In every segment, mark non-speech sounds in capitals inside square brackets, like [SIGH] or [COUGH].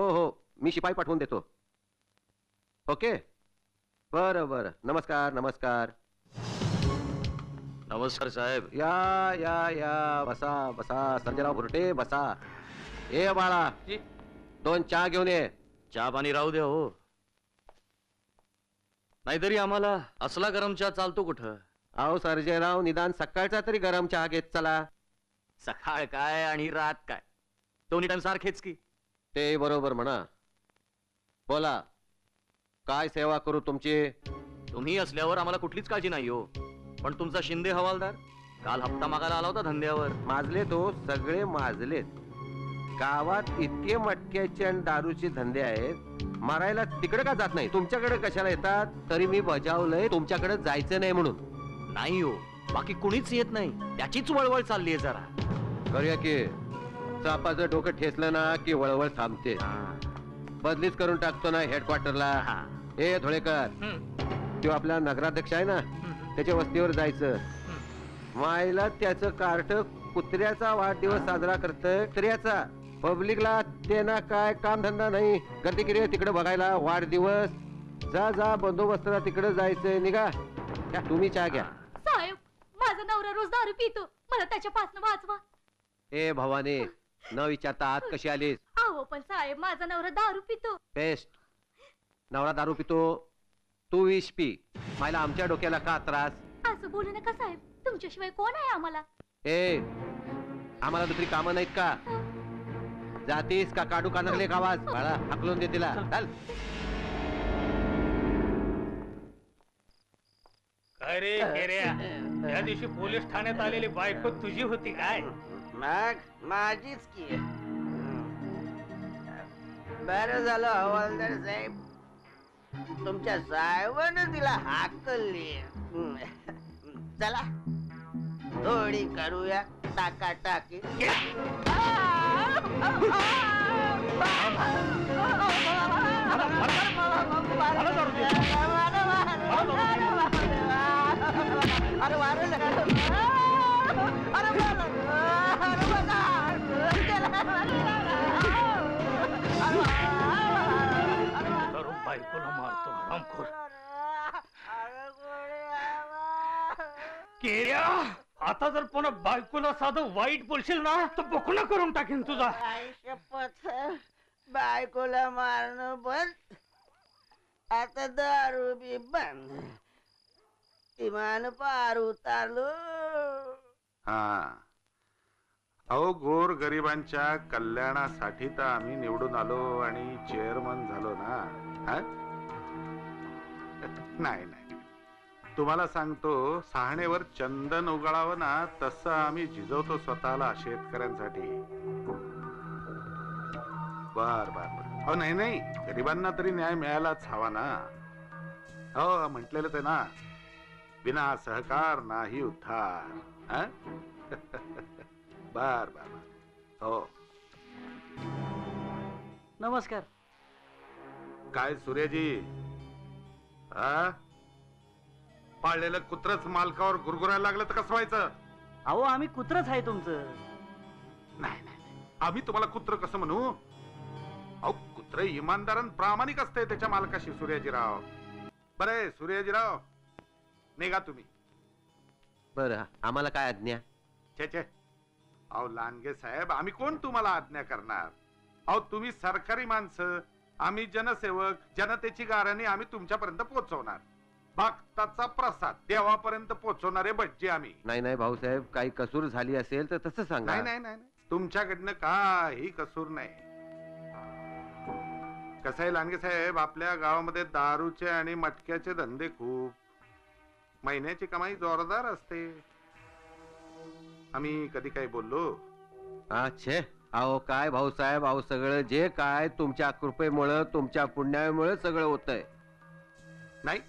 हो हो. मी शिपाई पाठवून देतो. ओके? बरं बरं. नमस्कार नमस्कार. नमस्कार साहेब. या या या. बसा बसा. संजयराव भुरटे बसा. ए बाळा. जी. दोन चहा घेऊन ये. चहा पाणी राहू द्या हो. नाहीतरी आम्हाला असला गरम चहा चालतो कुठं? अहो सर्जेराव निदान सकाळचा तरी गरम चहा घेत चला. सकाळ काय आणि रात काय? दोन्ही टाइम सारखेच की. ते बरोबर म्हणा. बोला काय सेवा करू तुमची? तुम्ही असल्यावर आम्हाला कुठलीच काळजी नाही हो. पण तुमचा शिंदे हवालदार काल हप्ता मागायला आला होता धंद्यावर. माजले तो सगळे माजलेत गावात इतके मटक्याचे आणि दारूचे धंदे आहेत. मारायला तिकडे का जात नाही? तुमच्याकडे कशाला येतात? तरी मी बजावलंय तुमच्याकडे जायचं नाही म्हणून. नाही हो. बाकी कुणीच येत नाही. त्याचीच वळवळ चालली आहे जरा. करूया की. चापाचं डोकं ठेचलं ना की वळवळ थांबते. बदलीच करून टाकतो ना हेडक्वार्टरला हा. ए धुळेकर. तो आपला नगराध्यक्ष आहे ना. त्याच्या वस्तीवर जायचं. मायला त्याचं कार्ट कुत्र्याचा वाढदिवस साजरा करतय कुत्र्याचा. पब्लिकला ते ना काय काम धंदा नाही. गर्दी किती तिकडे बघायला वाढदिवस. जा जा बंदोबस्ताला तिकडे जायचंय निघा. घ्या, तुम्ही चहा घ्या. साहेब माझा नवरा रोज दारू पितो. मला त्याच्यापासून वाचवा. ए भवानी न विचारता आत कशी आलीस? अहो पण साहेब माझा नवरा दारू पितो. बेस्ट नवरा दारू पितो तू विष पी. मायला आमच्या डोक्याला का त्रास? असं बोलू नका साहेब. तुमच्याशिवाय कोण आहे आम्हाला? ए आम्हाला दुसरी कामं नाहीत का? जातीस का काढू कानरले का आवाज बाळा हाकलून दे तिला. चाल. काय रे हेऱ्या त्या दिवशी पोलीस ठाण्यात आलेली बायको तुझी होती काय? मग माझीच की. बरं झालं हवालदार साहेब. तुमच्या साहेबानं तिला हाकलली. चला थोडी करूया टाका टाकी अरे मारू करून बायकोला मारतो हरामखोर केऱ्या आता जर पुन्हा बायकोला साधं वाईट बोलशील ना तर बोकणं करून टाकेन तुझा आई शपथ बायकोला मारणं बंद आता दारू बी बंद इमान पार उतारलो हा अहो गोर गरिबांच्या कल्याणासाठी तर आम्ही निवडून आलो आणि चेअरमन झालो ना. नाही नाही. तुम्हाला सांगतो सहाणेवर चंदन उगाळावं ना तसं आम्ही झिजवतो स्वतःला शेतकऱ्यांसाठी. बर बर बर. नाही नाही. गरिबांना तरी न्याय मिळायलाच हवा ना. हो म्हटलेलं ते ना. विना सहकार नाही उद्धार. हा? [LAUGHS] बर बर बर. हो नमस्कार. काय सूर्यजी हा? पाळलेलं कुत्रच मालकावर गुरगुरायला लागलं तर कसं व्हायचं? अहो आम्ही कुत्रच आहे तुमचं. नाही नाही नाही. आम्ही तुम्हाला कुत्र कसं म्हणू? अहो कुत्र इमानदार आणि प्रामाणिक असते त्याच्या मालकाशी सूर्याजीराव बरे सूर्याजीराव निघा तुम्ही. बरं आम्हाला काय आज्ञा? छे छे. अहो लांडगे साहेब आम्ही कोण तुम्हाला आज्ञा करणार? अहो तुम्ही सरकारी माणसं आम्ही जनसेवक जनतेची गाऱ्हाणी आम्ही तुमच्यापर्यंत पोहोचवणार. भक्ताचा प्रसाद देवापर्यंत पोहोचवणारे भटजी आम्ही. नाही नाही भाऊसाहेब काही कसूर झाली असेल तर तसं सांगा. नाही नाही नाही नाही. तुमच्याकडनं काही कसूर नाही. कसं आहे लांडगे साहेब आपल्या गावामध्ये दारूचे आणि मटक्याचे धंदे खूप. महिन्याची कमाई जोरदार असते. आम्ही कधी काही बोललो? अच्छे. अहो काय भाऊसाहेब अहो सगळं जे काय तुमच्या कृपेमुळं तुमच्या पुण्यामुळे सगळं होतंय. नाही.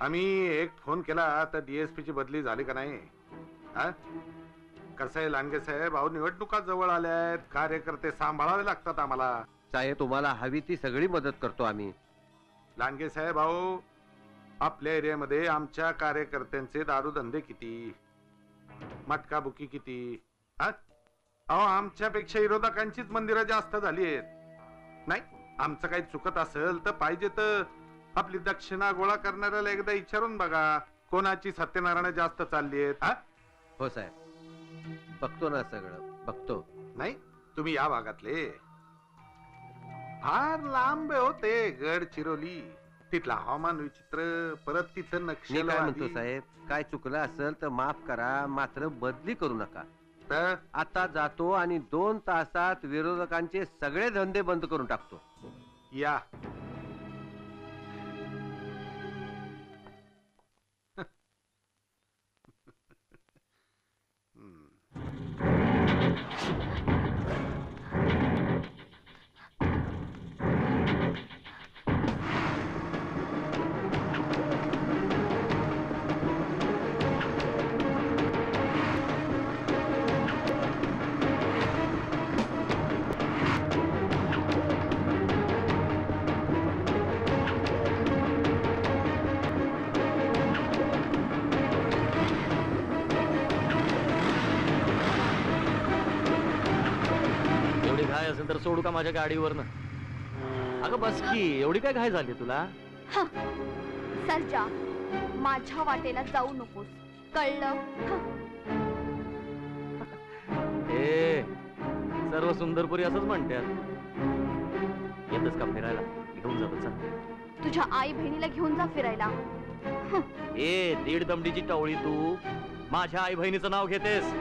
आम्ही एक फोन केला तर डीएसपी ची बदली झाली का नाही? हा? कसं आहे लांडगे साहेब अहो निवडणुका जवळ आल्या आहेत कार्यकर्ते सांभाळावे लागतात आम्हाला. साहेब तुम्हाला हवी ती सगळी मदत करतो आम्ही. लांडगे साहेब अहो आपल्या एरियामध्ये आमच्या कार्यकर्त्यांचे दारूधंदे किती? मटकाबुकी किती? हा? अहो आमच्यापेक्षा विरोधकांचीच मंदिरं जास्त झाली आहेत नाही आमचं काही चुकत असेल तर पाहिजे तर आपली दक्षिणा गोळा करणाऱ्याला एकदा विचारून बघा. कोणाची सत्यनारायण जास्त चालली आहेत हा? हो साहेब. बघतो ना सगळं. बघतो. नाही तुम्ही या भागातले. फार लांब होते गड चिरोली. तिथलं हवामान विचित्र परत तिथं मी नक्षल काय म्हणतो साहेब काय चुकलं असेल तर माफ करा मात्र बदली करू नका. तर? आता जातो आणि दोन तासात विरोधकांचे सगळे धंदे बंद करून टाकतो. या. घाय असेल तर सोडू का माझ्या गाडीवरनं? अगं बस की. एवढी काय घाय झाली तुला? सरजा माझ्या वाटेला जाऊ नकोस. कळलं? ए सर्व सुंदरपुरी असंच म्हणतात. येतच का फिरायला? घेऊन जातो चल. तुझ्या आई बहिणीला घेऊन जा फिरायला. ए दीड दमडीची टवळी तू. माझ्या आई बहिणीचं नाव घेतेस.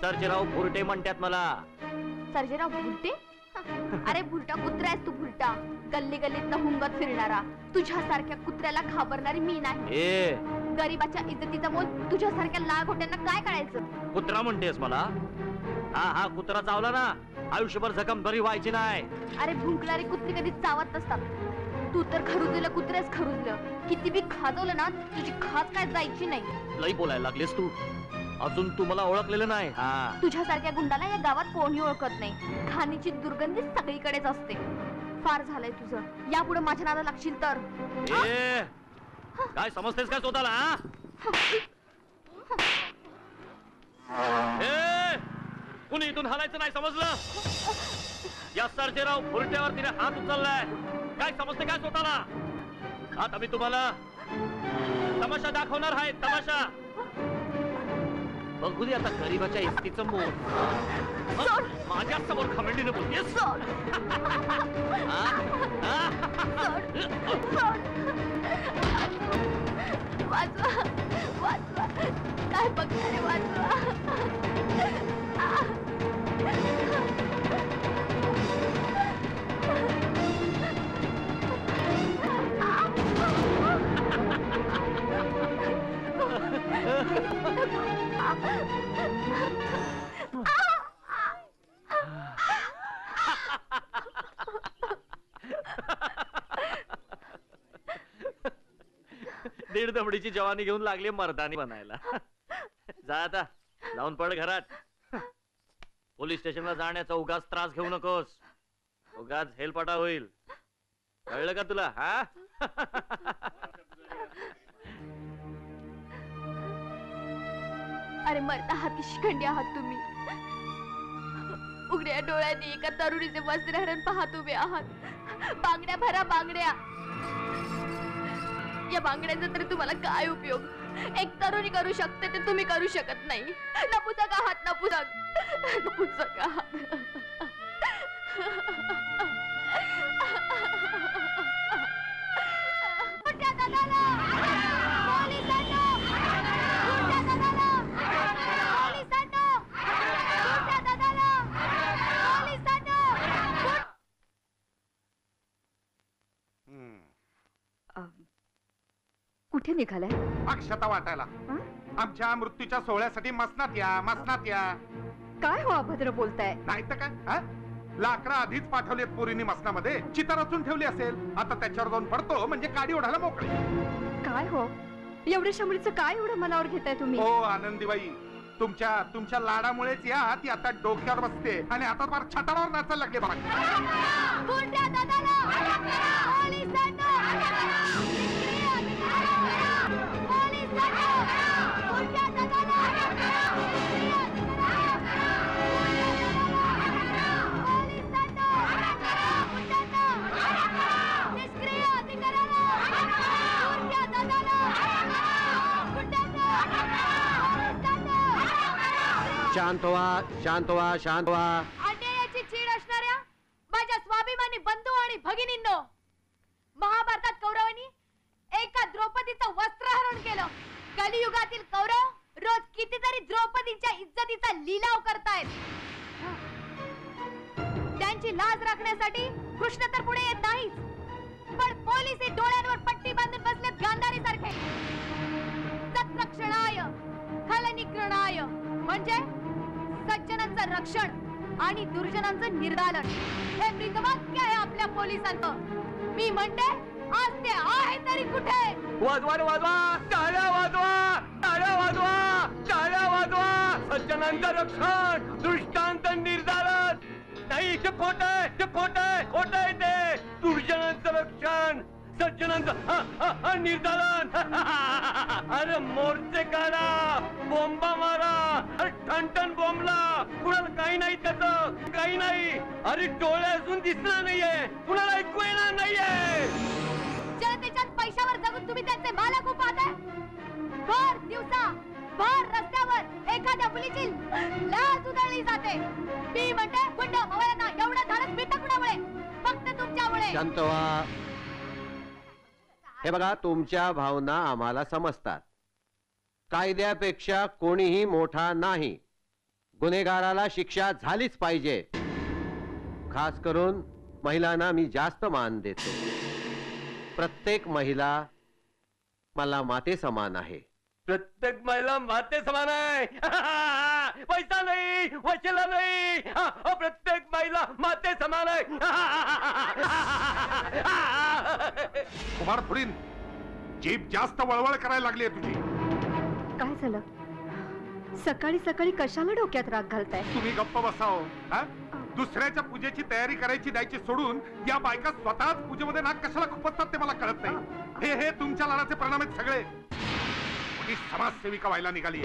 सर्जेराव फुरटे म्हणतात मला. सर्जेराव भुलटे [LAUGHS] अरे भुलटा कुत्रा आहेस तू भुलटा गल्ली गल्लीत हुंगत फिरणारा. तुझ्यासारख्या कुत्र्याला घाबरणारी मी नाही. गरीबाच्या इज्जतीचा मोल तुझ्यासारख्या लाघोट्यांना काय कळायचं कुत्रा म्हणतेस मला? हा हा कुत्रा चावला ना. आयुष्यभर जखम बरी व्हायची नाही. अरे भुंकणारी कुत्री कधी चावत नसतात. तू तर खरुजलेलं कुत्रेच खरुजलं. किती बी खाजवलं ना तुझी खाज काय जायची नाही. लई बोलायला लागलीस तू. अजून तू मला ओळखलेलं नाही. हा. तुझ्यासारख्या गुंडाला या गावात कोणी ओळखत नाही. खाणीची दुर्गंधी सगळीकडेच असते. फार झालंय तुझं. यापुढे माझ्या नादा लागशील तर. ए काय समजतेस काय स्वतःला हा? ए कुणी इथून हलायचं नाही समजलं? या सर्जेराव फुरट्यावर तिने हात उचललाय. काय समजते काय स्वतःला? आता मी तुम्हाला तमाशा दाखवणार आहे तमाशा. बघू दे आता गरीबाच्या इस्तीचं मोल. माझ्यासमोर खमेंडीने बोलतेस हा? हा? वाचवा वाचवा काय बघणारे वाचवा [LAUGHS] दीड दमडीची जवानी घेऊन लागली मर्दानी बनायला. जा आता जाऊन पड घरात. पोलीस स्टेशनला जाण्याचा उगाच त्रास घेऊ नकोस. उगाच हेलपाटा होईल. कळलं का तुला हा? अरे मरता हाती शिखंडी आहात तुम्ही. उघड्या डोळ्यांनी एका तरुणीचे वस्त्रहरण पाहत उभे आहात. बांगड्या भरा बांगड्या. या बांगड्यांचा तरी तुम्हाला काय उपयोग? एक तरुणी करू शकते ते तुम्ही करू शकत नाही. नपुसक आहात नपुसक. नपुसक आहात. कुठे निघालाय? अक्षता वाटायला. आमच्या मृत्यूच्या सोहळ्यासाठी मसनात या मसनात या. काय हो अभद्र बोलताय? नाही तर काय? हा? लाकडं आधीच पाठवलेत पोरींनी मसनामध्ये. चिता रचून ठेवली असेल. आता त्याच्यावर जाऊन पडतो म्हणजे काडी ओढायला मोकळे. काय हो? एवढ्या शंभरीचं काय एवढं मनावर घेताय तुम्ही? हो आनंदीबाई. तुमच्या तुमच्या लाडामुळेच या ती आता डोक्यावर बसते. आणि आता फार छटारावर नाचायला लागले बघा. शांत व्हा शांत व्हा शांत व्हा अन्यायाची चीड असणाऱ्या माझ्या स्वाभिमानी बंधू आणि भगिनींनो महाभारतात कौरवांनी एका द्रौपदीचं वस्त्रहरण केलं. कलियुगातील कौरव रोज कितीतरी द्रौपदीच्या इज्जतीचा लिलाव करतायत. त्यांची लाज राखण्यासाठी कृष्ण तर पुढे येत नाहीच पण पोलीस हे डोळ्यांवर पट्टी बांधून बसलेत गांधारी सारखे सत्रक्षणाय खलनिग्रणाय म्हणजे? सज्जनांचं रक्षण आणि दुर्जनांचं निर्दालन. हे मृतवाक्य आहे आपल्या पोलिसांचं. मी म्हणते आज ते आहे तरी कुठे? वाजवा रे वाजवा. टाळ्या वाजवा. टाळ्या वाजवा. टाळ्या वाजवा. सज्जनांचं रक्षण दृष्टांत निर्धारण नाही ते खोट आहे ते खोट आहे खोट आहे ते. दुर्जनांचं रक्षण सज्जनांचं. निर्धारण अरे मोर्चे काढा बोंबा मारा. अरे ठणठण बोंबला. कुणाला काही नाही त्याच काही नाही. अरे डोळे असून दिसणार नाहीये. कुणाला ऐकू येणार नाहीये. जनतेच्या पैशावर जगून तुम्ही त्यांचे मालक आहे भर दिवसा भर रस्त्यावर एखाद्या मुलीची लाज उधळली जाते. मी म्हणते गुंड मवयांना एवढं धाडस मिळतं कुणामुळे? फक्त तुमच्यामुळे. शांत व्हा. हे बघा तुमच्या भावना आम्हाला समजतात. कायद्यापेक्षा कोणीही मोठा नाही. गुन्हेगाराला शिक्षा झालीच पाहिजे. खास करून महिलांना मी जास्त मान देतो. प्रत्येक महिला मला माते समान आहे. प्रत्येक महिला माते समान आहे. [LAUGHS] पैसा नाही वशिला नाही. [LAUGHS] प्रत्येक महिला माते समान आहे. [LAUGHS] कुमार फुडीन जीप जास्त वळवळ करायला लागली तुझी. काय झालं? सकाळी सकाळी कशाला डोक्यात राग घालताय? तुम्ही गप्प बसाव हा? दुसऱ्याच्या पूजेची तयारी करायची द्यायची सोडून या बायका स्वतःच पूजेमध्ये नाक कशाला खुपसतात ते मला कळत नाही. हे हे तुमच्या लाडाचे परिणाम आहेत सगळे. मोठी समाजसेविका व्हायला निघाली